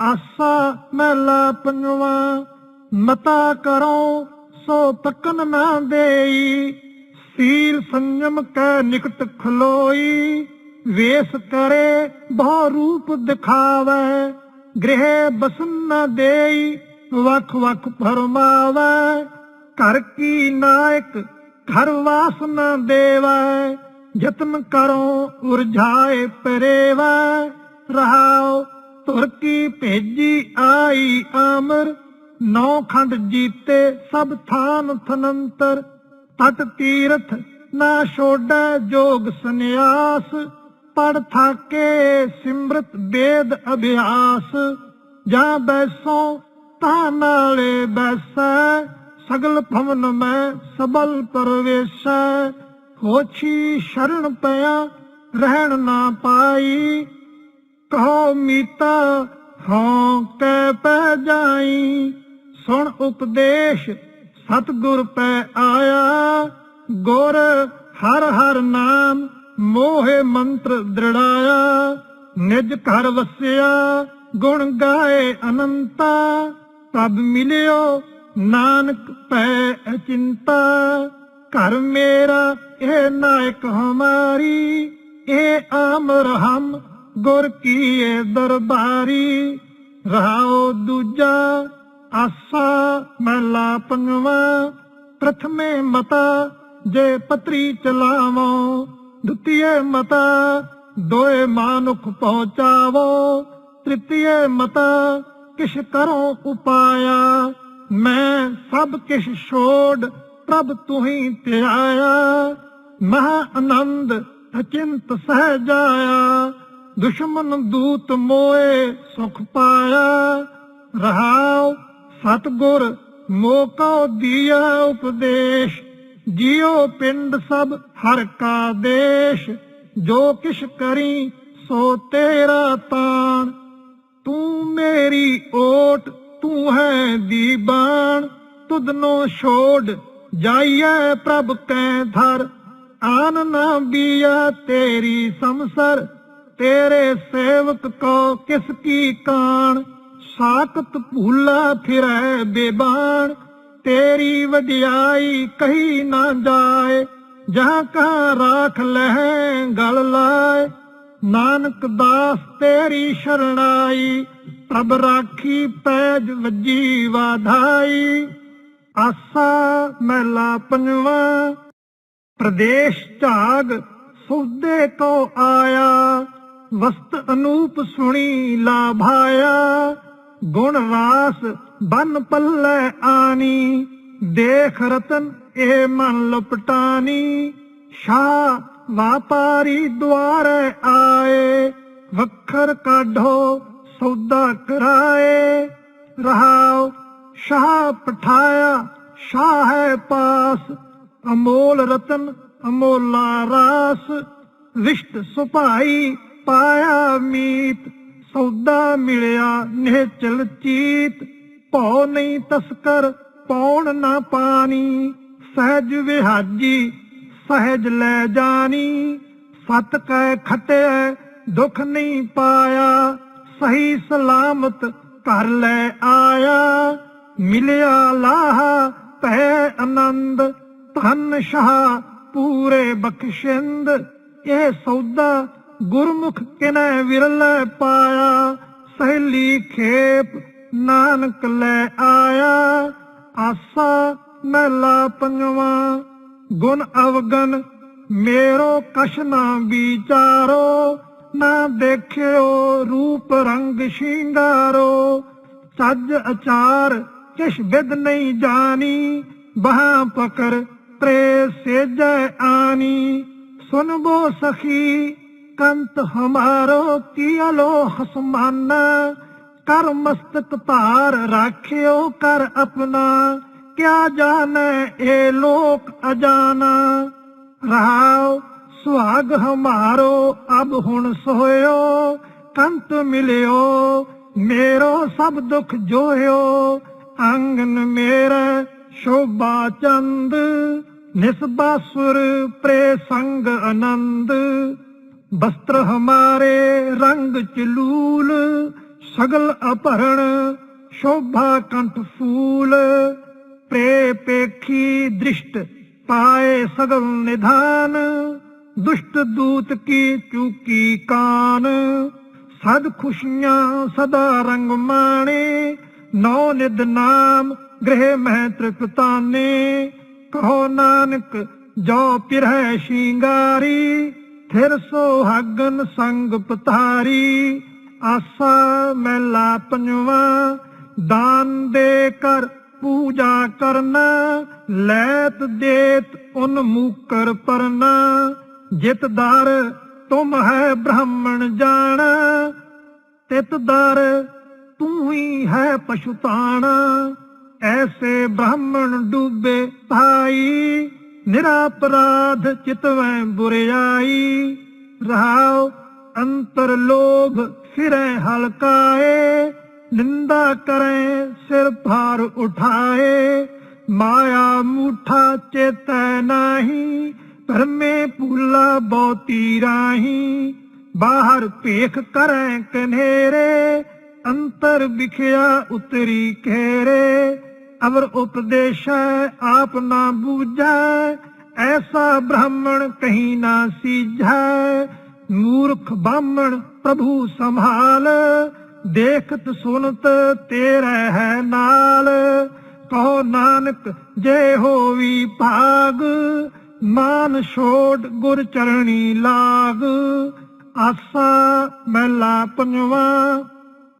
ਆਸਾ ਮਹਿਲਾ ਪੰਜਵਾ ਮਤਾ ਕਰੋ ਸੋ ਤੱਕਨ ਨਾ ਦੇਈ। ਸੀਲ ਸੰਜਮ ਕੈ ਨਿਕਟ ਖਲੋਈ, ਵੇਸ ਕਰੇ ਬਹੁ ਰੂਪ ਦਿਖਾਵੇ। ਗ੍ਰਹਿ ਬਸਨ ਨਾ ਦੇਈ, ਵਖ ਵਖ ਫਰਮਾਵੇ। ਘਰ ਕੀ ਨਾਇਕ, ਘਰ ਵਾਸ ਨਾ ਦੇਵੈ। ਜਤਨ ਕਰੋ ਉਰਝਾਏ ਪਰੇਵੈ। ਰਹਾਓ ਤੁਰ ਕੀ ਭੇਜੀ ਆਈ ਆਮਰ, ਨੌ ਖੰਡ ਜੀਤੇ ਸਭ ਥਾਨ ਥਨੰਤਰ, ਤਟ ਤੀਰਥ ਨਾ ਛੋੜੈ ਜੋਗ ਸੰਨਿਆਸ, ਪੜ ਥਾਕੇ ਸਿਮਰਤ ਵੇਦ ਅਭਿਆਸ, ਜਾਂ ਬੈਸੋ ਤਾ ਨਾਲੇ ਬੈਸੈ, ਸਗਲ ਭਵਨ ਮੈਂ ਸਬਲ ਪਰਵੇਸ਼ੈ, ਹੋਛੀ ਸ਼ਰਨ ਪਿਆ, ਰਹਿਣ ਨਾ ਪਾਈ ਕਹੋ ਮੀਤਾ ਹਾਂ ਕੈ ਪੈ ਜਾਈ। ਸੁਣ ਉਪਦੇਸ਼, ਸਤਿਗੁਰ ਪੈ ਆਇਆ। ਗੁਰ ਹਰ ਹਰ ਨਾਮ, ਮੋਹਿ ਮੰਤਰ ਦ੍ਰਿੜਾਇਆ। ਨਿਜ ਘਰ ਵਸਿਆ, ਗੁਣ ਗਾਏ ਅਨੰਤਾ। ਤਬ ਮਿਲਿਓ ਨਾਨਕ ਪੈ ਅਚਿੰਤਾ। ਘਰ ਮੇਰਾ, ਇਹ ਨਾਇਕ ਹਮਾਰੀ, ਇਹ ਆਮਰ ਹਮ ਗੁਰ ਕੀਏ ਦਰਬਾਰੀ, ਰਹਾਓ ਦੂਜਾ ਆਸਾ, ਮਹਿਲਾ ਪੰਜਵਾ, ਪ੍ਰਥਮੇ ਮਤਾ, ਜੇ ਪਤਰੀ ਚਲਾਵੋ, ਦੁਤੀਏ ਮਤਾ, ਦੋਏ ਮਾਨੁਖ ਪਹੁੰਚਾਵੋ, ਤ੍ਰਿਤੀਏ ਮਤਾ, ਕਿਛ ਕਰੋ ਉਪਾਇਆ, ਮੈਂ ਸਭ ਕਿਛ ਛੋੜ ਪ੍ਰਭ ਤੁਹੀ ਆਇਆ ਮਹਾ ਆਨੰਦ ਅਚਿੰਤ ਸਹਿ ਜਾਇਆ। ਦੁਸ਼ਮਨ ਦੂਤ ਮੋਏ ਸੁਖ ਪਾਇਆ। ਰਹਾਉ ਸਤਗੁਰ ਮੋਕੋ ਦੀਆ ਉਪਦੇਸ਼। ਜਿਉ ਪਿੰਡ ਸਭ ਹਰ ਕਾ ਦੇਸ਼। ਜੋ ਕਿਛ ਕਰੀ ਸੋ ਤੇਰਾ ਤਾਣ। ਤੂੰ ਮੇਰੀ ਓਟ, ਤੂੰ ਹੈ ਦੀਬਾਨ। ਤੁਧਨੋ ਛੋੜ ਜਾਈਐ ਪ੍ਰਭ ਕੈ ਧਰ। ਆਨ ਨਾ ਬੀਆ ਤੇਰੀ ਸੰਸਰ। ਤੇਰੇ ਸੇਵਕ ਕੋ ਕਿਸ ਕੀ ਕਾਣ? ਸਾਖਤ ਭੂਲਾ ਫਿਰੈ ਬੇਬਾਣ। ਤੇਰੀ ਵਡਿਆਈ ਕਹੀ ਨਾ ਜਾਏ, ਜਹਾਂ ਕਹਾਂ ਰਾਖ ਲਹਿ ਗਲ ਲਾਏ। ਨਾਨਕ ਦਾਸ ਤੇਰੀ ਸ਼ਰਣਾਈ, ਪ੍ਰਭ ਰਾਖੀ ਪੈਜ ਵੱਜੀ ਵਾਧਾਈ। ਆਸਾ ਮਹਿਲਾ ਪੰਜਵਾ, ਪ੍ਰਦੇਸ਼ ਝਾਗ ਸੌਦੇ ਕੋ ਆਇਆ। ਵਸਤ ਅਨੂਪ ਸੁਣੀ ਲਾਭਾਇਆ, ਗੁਣ ਰਾਸ ਬਨ ਪੱਲੇ ਆਨੀ, ਦੇਖ ਰਤਨ ਇਹ ਮਨ ਲਪਟਾਨੀ ਸ਼ਾ ਵਾਪਾਰੀ ਦੁਆਰੇ ਆਏ, ਵਖਰ ਕਾਢੋ ਸੌਦਾ ਕਰਾਏ ਰਹਾਉ ਸ਼ਾਹ ਪਠਾਇਆ, ਸ਼ਾਹ ਹੈ ਪਾਸ, ਅਮੋਲ ਰਤਨ ਅਮੋਲਾ ਰਾਸ, ਵਿਸ਼ਟ ਸੁਭਾਈ ਪਾਇਆ ਮੀਤ, ਸੌਦਾ ਮਿਲਿਆ ਨਿਹਚਲ ਚੀਤ। ਭਉ ਨਹੀਂ ਤਸਕਰ, ਪੌਣ ਨਾ ਪਾਣੀ, ਸਹਿਜ ਵਿਹਾਜੀ, ਸਹਿਜ ਲੈ ਜਾਣੀ। ਸਤ ਕੈ ਖਟਿਐ, ਦੁਖ ਨਹੀਂ ਪਾਇਆ, ਸਹੀ ਸਲਾਮਤ ਘਰ ਲੈ ਆਇਆ। ਮਿਲਿਆ ਲਾਹ, ਭੈ ਆਨੰਦ, ਧਨ ਸ਼ਾਹ, ਪੂਰੇ ਬਖਸ਼ਿੰਦ। ਇਹ ਸੌਦਾ ਗੁਰਮੁਖ ਕਿਨੈ ਵਿਰਲੇ ਪਾਇਆ, ਸਹੇਲੀ ਖੇਪ ਨਾਨਕ ਲੈ ਆਇਆ। ਆਸਾ ਮਹਿਲਾ ਪੰਜਵਾ, ਗੁਣ ਅਵਗਨ ਮੇਰੋ ਕਛ ਨਾ ਵਿਚਾਰੋ, ਨਾ ਦੇਖਿਓ ਰੂਪ ਰੰਗ ਸ਼ਿੰਗਾਰੋ। ਸੱਜ ਅਚਾਰ ਕਿਛ ਵਿਦ ਨਹੀਂ ਜਾਣੀ, ਬਹਾ ਪਕਰ ਪ੍ਰੇ ਸੇਜੈ ਆਨੀ ਸੁਨਬੋ ਸਖੀ ਕੰਤ ਹਮਾਰੋ ਕੀਲੋ ਹਸਮਾਨਾ ਕਰ ਮਸਤਕ ਧਾਰ ਰਾਖਿਓ ਕਰ ਆਪਣਾ, ਕਿਆ ਜਾਣੈ ਇਹ ਲੋਕ ਅਜਾਨਾ। ਰਹਾਉ, ਸੁਹਾਗ ਹਮਾਰੋ, ਅਬ ਹੁਣ ਸੋਇਓ, ਕੰਤ ਮਿਲਿਓ, ਮੇਰੋ ਸਭ ਦੁਖ ਜੋਇਓ। ਆਂਗਨ ਮੇਰਾ ਸ਼ੋਭਾ ਚੰਦ, ਨਿਸਬਾ ਸੁਰ ਪ੍ਰੇ ਸੰਗ ਆਨੰਦ। ਵਸਤਰ ਹਮਾਰੇ ਰੰਗ ਚਲੂਲ ਸਗਲ ਅਭਰਣ, ਸ਼ੋਭਾ ਕੰਠ ਫੂਲ। ਪ੍ਰੇ ਪੇਖੀ ਦ੍ਰਿਸ਼ਟ ਪਾਏ ਸਗਲ ਨਿਧਾਨ, ਦੁਸ਼ਟ ਦੂਤ ਕੀ ਚੂਕੀ ਕਾਨ। ਸਦ ਖੁਸ਼ੀਆਂ ਸਦਾ ਰੰਗ ਮਾਣੇ, ਨੌ ਨਿਦ ਨਾਮ ਗ੍ਰਹਿ ਮਹਿ ਤ੍ਰਿਪਤਾਨੇ। ਕਹੋ ਨਾਨਕ, ਜੋ ਪਿਰਹਿ ਸ਼ਿੰਗਾਰੀ ਥਿਰ ਸੁਹਾਗਨ ਸੰਗ ਪਤਾਰੀ, ਆਸਾ ਮਹਿਲਾ ਪੰਜਵਾ, ਦਾਨ ਦੇ ਕਰ ਪੂਜਾ ਕਰਨਾ, ਲੈਤ ਦੇਤ ਉਨ ਮੂਕਰ ਪਰਨਾ ਜਿਤਦਾਰ ਤੁਮ ਹੈ ਬ੍ਰਾਹਮਣ ਜਾਣ ਤਿਤਦਾਰ ਤੂੰ ਹੀ ਹੈ ਪਸ਼ੁਤਾਣਾ ਐਸੇ ਬ੍ਰਾਹਮਣ ਡੂਬੇ ਭਾਈ। ਨਿਰਾਪਰਾਧ ਚਿਤਵੈ ਬੁਰਿਆਈ ਰਹਾਉ ਅੰਤਰ ਲੋਭ ਫਿਰੈ ਹਲਕਾਏ ਨਿੰਦਾ ਕਰੈ ਸਿਰ ਭਾਰ ਉਠਾਏ ਮਾਇਆ ਮੂਠਾ ਚੇਤੈ ਨਾਹੀ ਧਰਮੇ ਭੂਲਾ ਬਹੁਤੀ ਰਾਹੀ ਬਾਹਰ ਭੇਖ ਕਰੈ ਕਨੇਰੇ ਅੰਤਰ ਵਿਖਿਆ ਉਤਰੀ ਘੇਰੇ ਅਵਰ ਉਪਦੇਸ਼ੈ ਆਪ ਨਾ ਬੂਝੈ, ਐਸਾ ਬ੍ਰਾਹਮਣ ਕਹੀਂ ਨਾ ਸੀਝੈ। ਮੂਰਖ ਬਾਹਮਣ ਪ੍ਰਭੂ ਸੰਭਾਲ, ਦੇਖਤ ਸੁਨਤ ਤੇਰਾ ਹੈ ਨਾਲ। ਕਹੋ ਨਾਨਕ, ਜੇ ਹੋਵੀ ਭਾਗ, ਮਾਨ ਛੋੜ ਗੁਰ ਚਰਣੀ ਲਾਗ। ਆਸਾ ਮਹਿਲਾ ਪੰਜਵਾ,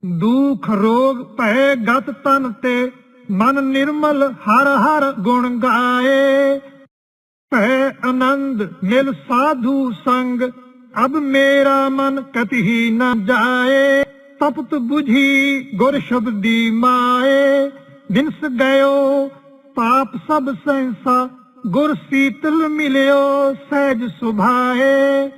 ਦੁਖ ਰੋਗ ਭੈ ਗਤ ਤਨ ਤੇ ਮਨ ਨਿਰਮਲ ਹਰ ਹਰ ਗੁਣ ਗਾਏ। ਭੈ ਆਨੰਦ ਮਿਲ ਸਾਧੂ ਸੰਗ, ਅਬ ਮੇਰਾ ਮਨ ਕਤਹੀ ਨਾ ਜਾਏ। ਤਪਤ 부ਝੀ ਗੁਰ ਸ਼ਬਦੀ ਮਾਏ। ਬਿਨਸ ਗਇਓ ਪਾਪ ਸਭ ਸੈਂਸਾ ਗੁਰ ਸੀਤਲ ਮਿਲਿਓ ਸਹਿਜ ਸੁਭਾਏ।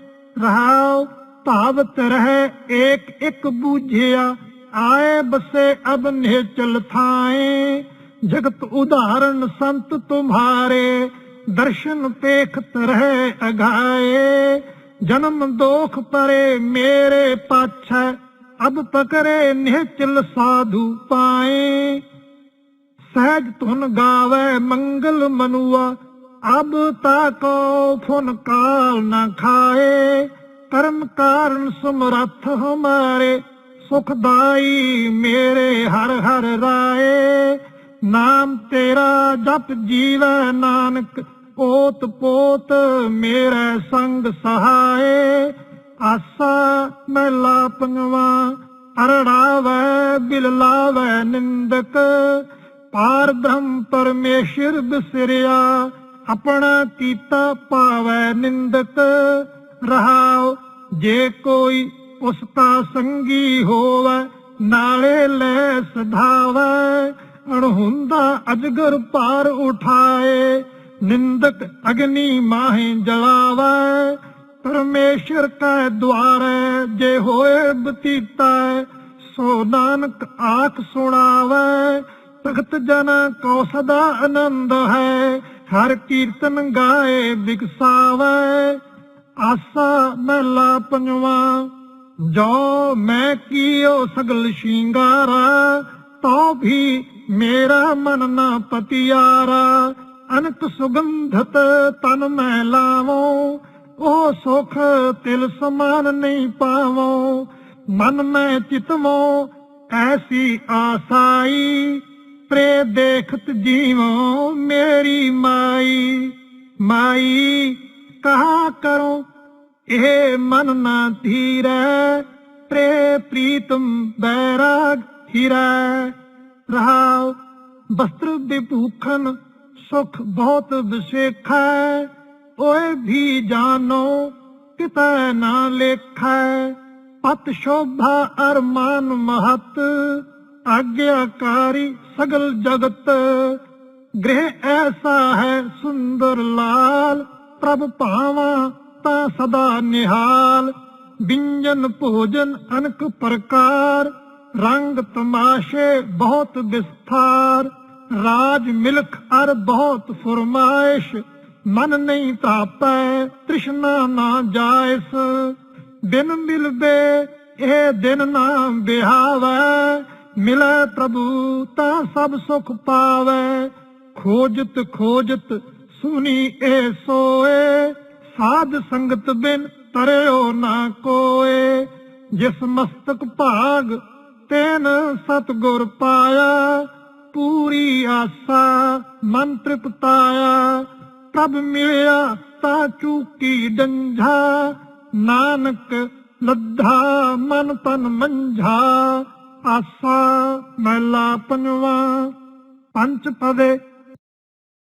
ਰਹਾਉ ਭਾਵਤ ਰਹਿ ਏਕ ਇੱਕ ਬੂਝਿਆ ਆਏ ਬਸੇ ਅਬ ਨਿਹਚਲ ਥਾਏ, ਜਗਤ ਉਦਾਹਰਨ ਸੰਤ ਤੁਮਹਾਰੇ ਦਰਸ਼ਨ ਪੇਖਤ ਰਹਿ ਅਗਾਏ। ਜਨਮ ਦੋਖ ਪਰੇ ਮੇਰੇ ਪਾਛੈ, ਅਬ ਪਕਰੇ ਨਿਹਚਲ ਸਾਧੂ ਪਾਏ। ਸਹਿਜ ਧੁਨ ਗਾਵੇ ਮੰਗਲ ਮਨੁਆ, ਅਬ ਤਾਕੋ ਫੁਨ ਕਾਲ ਨਾ ਖਾਏ। ਕਰਮ ਕਾਰਨ ਸਮਰੱਥ ਹਮਾਰੇ ਸੁਖਦਾਈ ਮੇਰੇ ਹਰ ਹਰ ਰਾਏ, ਨਾਮ ਤੇਰਾ ਜਪ ਜੀਵੈ ਨਾਨਕ, ਪੋਤ ਪੋਤ ਮੇਰੇ ਸੰਗ ਸਹਾਏ। ਆਸਾ ਮਹਿਲਾ ਪੰਜਵਾ ਅਰੜਾਵੇ, ਬਿਲਲਾਵੇ ਨਿੰਦਕ। ਪਾਰ ਬ੍ਰਹਮ ਪਰਮੇਸ਼ਰ ਬਿਸਰਿਆ, ਆਪਣਾ ਕੀਤਾ ਪਾਵੈ ਨਿੰਦਕ। ਰਹਾਉ ਜੇ ਕੋਈ ਉਸ ਕਾ ਸੰਗੀ ਹੋਵੇ, ਨਾਲੇ ਲੈ ਸਧਾਵੇ। ਅਣਹੁੰਦਾ ਅਜਗਰ ਪਾਰ ਉਠਾਏ, ਨਿੰਦਕ ਅਗਨੀ ਮਾਹੇ ਜਲਾਵੇ। ਪਰਮੇਸ਼ਰ ਕੈ ਦੁਆਰੇ, ਜੇ ਹੋਏ ਬਤੀਤਾ ਸੋ ਨਾਨਕ ਆਖ ਸੁਣਾਵੇ। ਤਖਤ ਜਨ ਕੋ ਸਦਾ ਆਨੰਦ ਹੈ, ਹਰ ਕੀਰਤਨ ਗਾਏ ਬਿਕਸਾਵੇ ਆਸਾ ਮਹਿਲਾ ਪੰਜਵਾ ਜੋ ਮੈਂ ਕੀਓ ਸਗਲ ਸ਼ਿੰਗਾਰਾ ਤੋ ਵੀ ਮੇਰਾ ਮਨ ਨਾ ਪਤਿਆਰਾ। ਅਨਕ ਸੁਗੰਧਤ ਤਨ ਮੈਂ ਲਾਵੋ, ਉਹ ਸੁਖ ਤਿਲ ਸਮਾਨ ਨਹੀਂ ਪਾਵੋ। ਮਨ ਮੈਂ ਚਿਤਵੋ, ਐਸੀ ਆਸਾਈ ਪ੍ਰੇ ਦੇਖਤ ਜੀਵੋ ਮੇਰੀ ਮਾਈ। ਮਾਈ, ਕਹਾ ਕਰੋ ਇਹ ਮਨ ਨਾ ਧੀਰੈ ਪ੍ਰੇ ਪ੍ਰੀਤਮ ਬੈਰਾਗ ਹੀਰੈ। ਰਹਾਉ ਬਸਤਰ ਵਿਭੂਖਨ ਸੁਖ ਬਹੁਤ ਵਿਸੇਖੈ। ਓਏ ਵੀ ਜਾਨੋ, ਕਿਤੈ ਨਾ ਲੇਖੈ। ਪਤ ਸ਼ੋਭਾ ਅਰਮਾਨ ਮਹਤ, ਆਗਿਆਕਾਰੀ ਸਗਲ ਜਗਤ। ਗ੍ਰਹਿ ਐਸਾ ਹੈ ਸੁੰਦਰ ਲਾਲ, ਪ੍ਰਭ ਭਾਵਾ ਤਾਂ ਸਦਾ ਨਿਹਾਲ, ਵਿੰਜਨ ਭੋਜਨ ਅਨਕ ਪ੍ਰਕਾਰ, ਰੰਗ ਤਮਾਸ਼ੇ ਬਹੁਤ ਵਿਸਥਾਰ, ਰਾਜ ਮਿਲਖ ਅਰ ਬਹੁਤ ਫਰਮਾਇਸ਼, ਮਨ ਨਹੀਂ ਤਾਪੈ ਤ੍ਰਿਸ਼ਨਾ ਨਾ ਜਾਇਸ। ਬਿਨ ਮਿਲਦੇ ਇਹ ਦਿਨ ਨਾ ਬਿਹਾਵੈ ਮਿਲੈ ਪ੍ਰਭੂ ਤਾਂ ਸਭ ਸੁਖ ਪਾਵੈ। ਖੋਜਤ ਖੋਜਤ ਸੁਨੀ ਏ ਸੋਏ ਸਾਧ ਸੰਗਤ ਬਿਨ ਤਰਿਓ ਨਾ ਕੋਏ, ਜਿਸ ਮਸਤਕ ਭਾਗ ਤੈਨ ਸਤਗੁਰ ਪਾਇਆ, ਪੂਰੀ ਆਸਾ ਮਨ ਤ੍ਰਿਪਤਾਇਆ। ਪ੍ਰਭ ਮਿਲਿਆ ਤਾਂ ਚੂਕੀ ਡੰਝਾ, ਨਾਨਕ ਲੱਧਾ ਮਨ ਤਨ ਮੰਝਾ, ਆਸਾ ਮਹਿਲਾ ਪੰਜਵਾ। ਪੰਚ ਪਦੇ,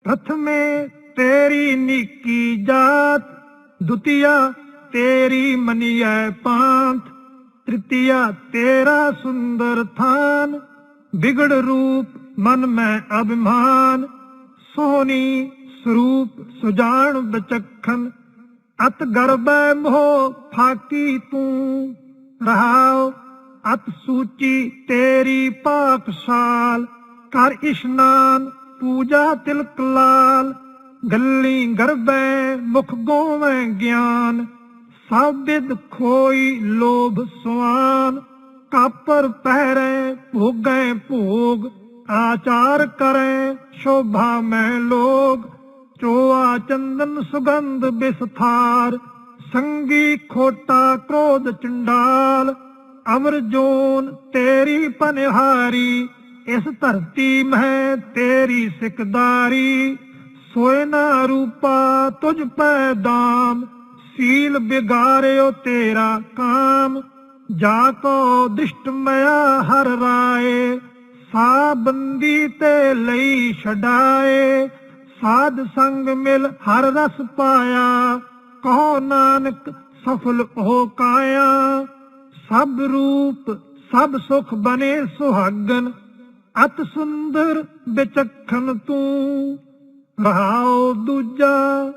ਪ੍ਰਥਮੇ ਤੇਰੀ ਨੀਕੀ ਜਾਤ ਦੁਤੀਆ ਤੇਰੀ ਮਨੀਐ ਪਾਂਤ ਤ੍ਰਿਤੀਆ ਤੇਰਾ ਸੁੰਦਰ ਥਾਨ, ਵਿਗੜ ਰੂਪ ਮਨ ਮੈਂ ਅਭਿਮਾਨ, ਸੋਹਣੀ ਸਰੂਪ ਸੁਜਾਨ ਬਚਖਨ ਅਤ ਗਰਬੈ ਮੋਹ ਫਾਕੀ ਤੂੰ, ਰਹਾਉ ਅਤ ਸੂਚੀ ਤੇਰੀ ਪਾਕਸ਼ਾਲ, ਕਰ ਇਸ਼ਨਾਨ ਪੂਜਾ ਤਿਲਕ ਲਾਲ ਗੱਲੀ ਗਰਬੈ ਮੁਖ ਗੋਵੇਂ ਗਿਆਨ ਸਭ ਖੋਈ ਲੋਭ ਸੁਆਨ, ਕਾਪਰ ਪਹਿਰੇ ਭੋਗੈ ਭੋਗ, ਆਚਾਰ ਕਰੈ ਸ਼ੋਭਾ ਮੈਂ ਲੋਗ, ਚੋਆ ਚੰਦਨ ਸੁਗੰਧ ਬਿਸਥਾਰ, ਸੰਗੀ ਖੋਟਾ ਕ੍ਰੋਧ ਚੰਡਾਲ, ਅਮਰ ਜੋਨ ਤੇਰੀ ਪਨਿਹਾਰੀ, ਇਸ ਧਰਤੀ ਮਹਿ ਤੇਰੀ ਸਿਕਦਾਰੀ। ਸੋਏ ਨਾ ਰੂਪਾ ਤੁਝ ਪੈ ਦਾਮ, ਸੀਲ ਬਿਗਾਰਿਓ ਤੇਰਾ ਕਾਮ। ਜਾ ਕੋ ਦਿਸ਼ਟ ਮਿਆ ਹਰ ਰਾਏ ਸਾ ਬੰਦੀ ਤੇ ਲਈ ਛਡਾਏ। ਸਾਧ ਸੰਗ ਮਿਲ ਹਰ ਰਸ ਪਾਇਆ, ਕਹੋ ਨਾਨਕ ਸਫਲ ਹੋ ਕਾਇਆ। ਸਭ ਰੂਪ, ਸਭ ਸੁਖ ਬਨੇ ਸੁਹਾਗਨ, ਅਤ ਸੁੰਦਰ ਵਿਚਖਣ ਤੂੰ। ਰਹਾਉ ਦੂਜਾ,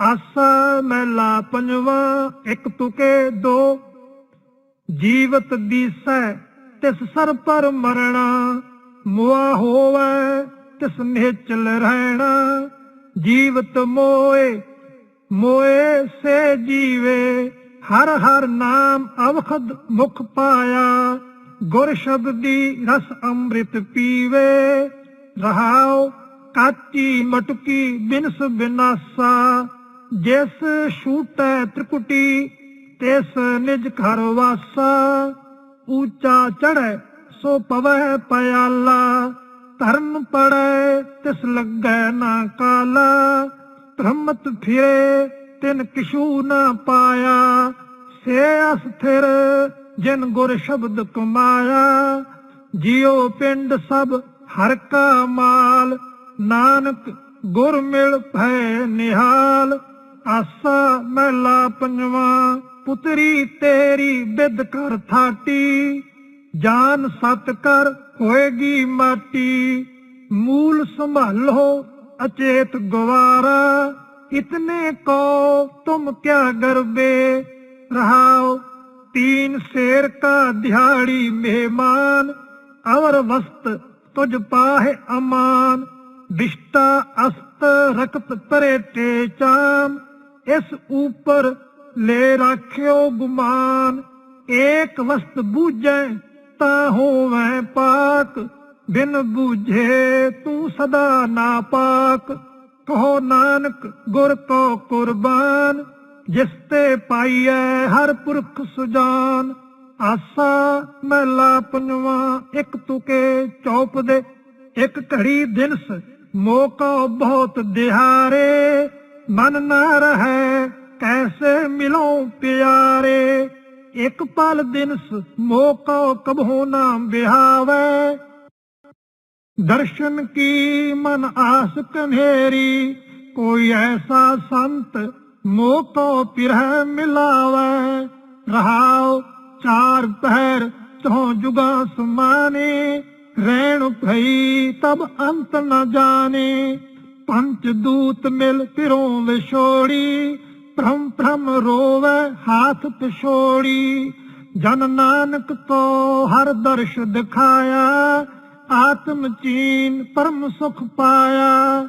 ਆਸਾ ਮਹਿਲਾ ਪੰਜਵਾ, ਇੱਕ ਤੁਕੇ ਦੋ। ਜੀਵਤ ਦੀਸੈ, ਤਿਸ ਸਰ ਪਰ ਮਰਣਾ, ਮੁਆ ਹੋਵੈ, ਤਿਸ ਨਿਹਚਲ ਰਹਿਣਾ। ਜੀਵਤ ਮੋਏ ਮੋਏ ਸੇ ਜੀਵੇ, ਹਰ ਹਰ ਨਾਮ ਅਵਖਦ ਮੁਖ ਪਾਇਆ। ਗੁਰ ਸ਼ਬਦੀ ਰਸ ਅੰਮ੍ਰਿਤ ਪੀਵੇ, ਰਹਾਉ ਕਾਚੀ ਮਟਕੀ ਬਿਨਸ ਬਿਨਾਸਾ, ਜਿਸ ਛੂਟੈ ਤ੍ਰਿਕੁਟੀ, ਤਿਸ ਨਿਜ ਘਰ ਵਾਸਾ। ਉੱਚਾ ਚੜੈ ਸੋ ਪਵੈ ਪਿਆਲਾ ਧਰਮ ਪੜੈ ਤਿਸ ਲੱਗੈ ਨਾ ਕਾਲਾ। ਧਰਮਤ ਫਿਰੇ, ਤਿਨ ਕਿਛੂ ਨਾ ਪਾਇਆ। ਸੇ ਅਸਥਿਰ ਜਿਨ ਗੁਰ ਸ਼ਬਦ ਕਮਾਇਆ। ਜਿਉ ਪਿੰਡ ਸਭ ਹਰ ਕਾ ਮਾਲ। ਨਾਨਕ ਗੁਰ ਮਿਲ ਭੈ ਨਿਹਾਲ ਆਸਾ ਮਹਿਲਾ ਪੰਜਵਾ ਪੁੱਤਰੀ ਤੇਰੀ ਬਿਦ ਕਰ ਥਾਟੀ ਜਾਨ ਸਤ ਕਰ ਹੋਏਗੀ ਮਾਟੀ ਮੂਲ ਸੰਭਾਲੋ ਅਚੇਤ ਗਵਾਰਾ ਇਤਨੇ ਕੋ ਤੁਮ ਕਿਆ ਗਰਬੇ ਰਹਾਓ तीन शेर का दिहाड़ी मेहमान और वस्त तुझ पाहे अमान ਵਿਸ਼ਤਾ ਅਸਤ ਰਕਤ ਤਰੇ ਟੇਚਾ ਇਸ ਉਪਰ ਲੈ ਰਾਖਿਓ ਗੁਮਾਨ, ਏਕ ਵਸਤ ਬੂਝੈ ਤਾਂ ਹੋਵੈ ਪਾਕ, ਬਿਨ ਬੂਝੇ ਤੂੰ ਸਦਾ ਨਾ ਪਾਕ, ਕਹੋ ਨਾਨਕ ਗੁਰ ਕੋ ਕੁਰਬਾਨ, ਜਿਸ ਤੇ ਪਾਈਐ ਹਰ ਪੁਰਖ ਸੁਜਾਨ, ਆਸਾ ਮਹਿਲਾ ਪੰਜਵਾ ਇੱਕ ਤੁਕੇ ਚੌਪ ਦੇ ਇੱਕ ਘੜੀ ਦਿਨਸ ਮੋਕੋ ਬਹੁਤ ਦਿਹਾਰੇ ਮਨ ਨਾ ਰਹੈ, ਕੈਸੇ ਮਿਲਉ ਪਿਆਰੇ? ਇੱਕ ਪਲ ਦਿਨ ਮੋਕੋ ਕਬਹੂ ਨਾ ਬਿਹਾਵੇ ਦਰਸ਼ਨ ਕੀ ਮਨ ਆਸ ਕਨੇਰੀ, ਕੋਈ ਐਸਾ ਸੰਤ ਮੋਕੋ ਪਿਰਹ ਮਿਲਾਵੇ। ਰਹਾਉ ਚਾਰ ਪਹਿਰ ਤੋਂ ਜੁਗਾ ਸਮਾਨੇ ਰਹਿਣ ਭਈ ਤਬ ਅੰਤ ਨ ਜਾਣੇ। ਪੰਚ ਦੂਤ ਮਿਲ ਤਿਰੋਂ ਵਿਛੋੜੀ ਭ੍ਰਮ ਭ੍ਰਮ ਰੋਵੇ ਹਾਥ ਪਿਛੋੜੀ। ਜਨ ਨਾਨਕ ਤੋ ਹਰ ਦਰਸ਼ ਦਿਖਾਇਆ। ਆਤਮ ਚੀਨ ਪਰਮ ਸੁਖ ਪਾਇਆ।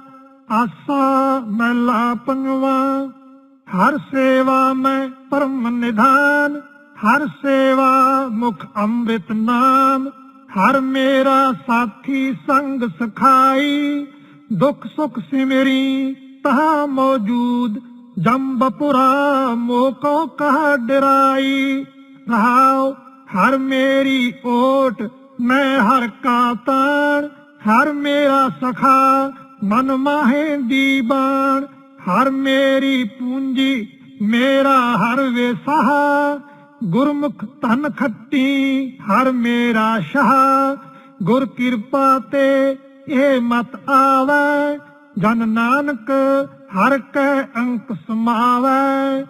ਆਸਾ ਮਹਿਲਾ ਪੰਜਵਾ ਹਰ ਸੇਵਾ ਮੈਂ ਪਰਮ ਨਿਧਾਨ। ਹਰ ਸੇਵਾ ਮੁਖ ਅੰਮ੍ਰਿਤ ਨਾਮ। ਹਰ ਮੇਰਾ ਸਾਥੀ ਸੰਗ ਸਖਾਈ, ਦੁਖ ਸੁਖ ਸਿਮਰੀ ਤਹਾ ਮੌਜੂਦ, ਜੰਬਪੁਰਾ ਮੋਕੋ ਕਹ ਡਰਾਈ। ਰਹਾਉ, ਹਰ ਮੇਰੀ ਓਟ, ਮੈਂ ਹਰ ਕਾ ਤਾਣ, ਹਰ ਮੇਰਾ ਸਖਾ, ਮਨ ਮਾਹੇ ਦੀ ਬਾਣ। ਹਰ ਮੇਰੀ ਪੂੰਜੀ, ਮੇਰਾ ਹਰ ਵੇਸਾਹਾ ਗੁਰਮੁਖ ਧਨ ਖੱਟੀ, ਹਰ ਮੇਰਾ ਸ਼ਾਹ। ਗੁਰ ਕਿਰਪਾ ਤੇ ਇਹ ਮਤ ਆਵੇ, ਜਨ ਨਾਨਕ ਹਰ ਕੈ ਅੰਕ ਸਮਾਵੈ।